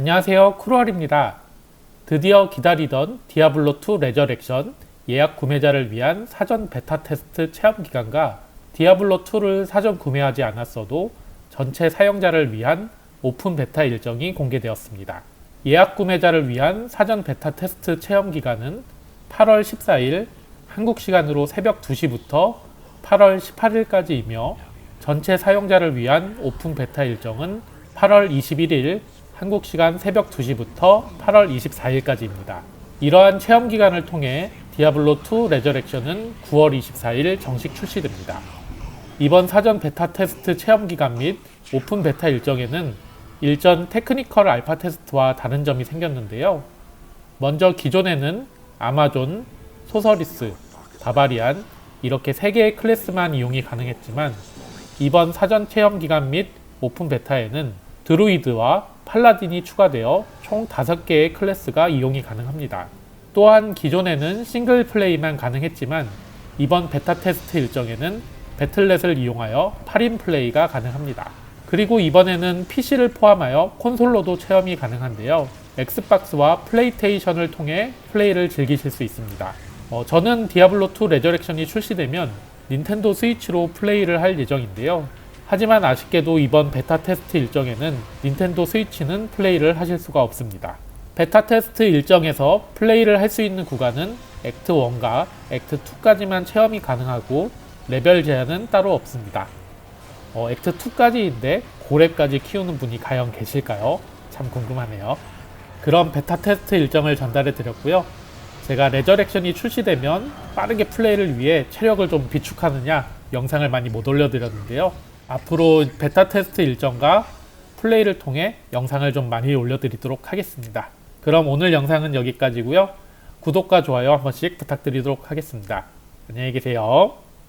안녕하세요. 크루얼입니다. 드디어 기다리던 디아블로2 레저렉션 예약 구매자를 위한 사전 베타 테스트 체험 기간과 디아블로2를 사전 구매하지 않았어도 전체 사용자를 위한 오픈 베타 일정이 공개되었습니다. 예약 구매자를 위한 사전 베타 테스트 체험 기간은 8월 14일 한국 시간으로 새벽 2시부터 8월 18일까지이며 전체 사용자를 위한 오픈 베타 일정은 8월 21일 한국 시간 새벽 2시부터 8월 24일까지입니다. 이러한 체험 기간을 통해 디아블로2 레저렉션은 9월 24일 정식 출시됩니다. 이번 사전 베타 테스트 체험 기간 및 오픈 베타 일정에는 일전 테크니컬 알파 테스트와 다른 점이 생겼는데요. 먼저 기존에는 아마존, 소서리스, 바바리안 이렇게 세 개의 클래스만 이용이 가능했지만 이번 사전 체험 기간 및 오픈 베타에는 드루이드와 팔라딘이 추가되어 총 5개의 클래스가 이용이 가능합니다. 또한 기존에는 싱글 플레이만 가능했지만 이번 베타 테스트 일정에는 배틀넷을 이용하여 8인 플레이가 가능합니다. 그리고 이번에는 PC를 포함하여 콘솔로도 체험이 가능한데요. 엑스박스와 플레이테이션을 통해 플레이를 즐기실 수 있습니다. 어, 저는 디아블로2 레저렉션이 출시되면 닌텐도 스위치로 플레이를 할 예정인데요. 하지만 아쉽게도 이번 베타 테스트 일정에는 닌텐도 스위치는 플레이를 하실 수가 없습니다. 베타 테스트 일정에서 플레이를 할 수 있는 구간은 액트 1과 액트 2까지만 체험이 가능하고 레벨 제한은 따로 없습니다. 어, 액트 2까지인데 고렙까지 키우는 분이 과연 계실까요? 참 궁금하네요. 그럼 베타 테스트 일정을 전달해 드렸고요. 제가 레저렉션이 출시되면 빠르게 플레이를 위해 체력을 좀 비축하느냐 영상을 많이 못 올려드렸는데요. 앞으로 베타 테스트 일정과 플레이를 통해 영상을 좀 많이 올려드리도록 하겠습니다. 그럼 오늘 영상은 여기까지고요. 구독과 좋아요 한 번씩 부탁드리도록 하겠습니다. 안녕히 계세요.